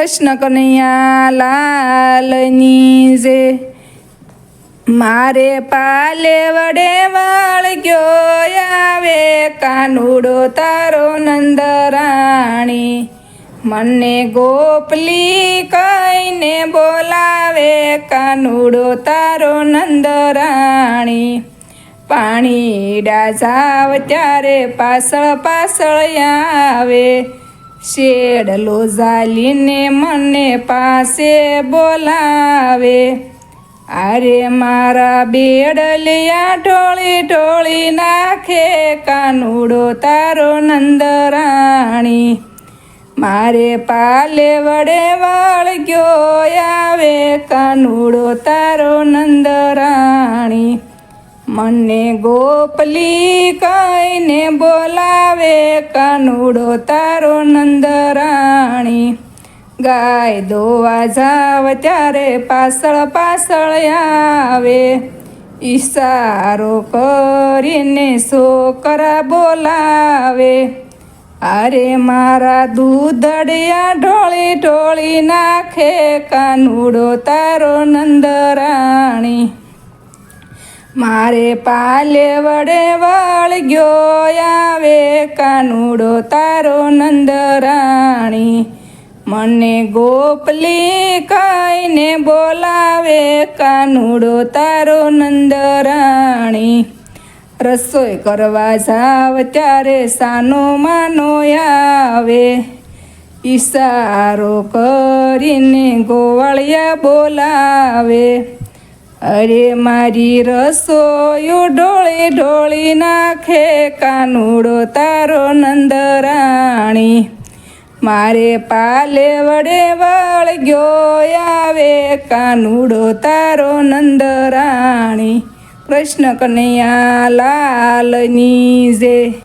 કૃષ્ણ કનૈયા લાલની જે મારે પાલે વડે વળગ્યો આવે? કાનુડો તારો નંદરાણી, મને ગોપલી કહીને બોલાવે? કાનુડો તારો નંદરાણી, પાણી ડાજાવ ત્યારે પાસળ પાસળ આવે શેડલો ઝાલીને મને પાસે બોલાવે. અરે મારા બેડલિયા ટોળી ટોળી નાખે, કાનુડો તારો નંદરાણી. મારે પાલે વડે વાળ ગયો આવે, કાનુડો તારો નંદરાણી. મને ગોપલી કહીને બોલાવે, કાનુડો તારો નંદરાણી. ગાય દોવા જાવ ત્યારે પાછળ પાછળ આવે. ઈશારો કરીને છોકરા બોલાવે અરે મારા દૂધડિયા ઢોળી ઢોળી નાખે, કાનુડો તારો નંદરાણી. મારે પાલે વડે વળગ્યો આવે કાનુડો તારો નંદરાણી. મને ગોપલી કહીને બોલાવે કાનુડો તારો નંદરાણી. રસોઈ કરવા જાવ ત્યારે સાનો માનો આવે. ઈશારો કરીને ગોવાળિયા બોલાવે. અરે મારી રસોયું ઢોળી ઢોળી નાખે, કાનુડો તારો નંદરાણી. મારે પાલે વડે વળગ્યો આવે, કાનુડો તારો નંદરાણી. કૃષ્ણ કનૈયા લાલની જે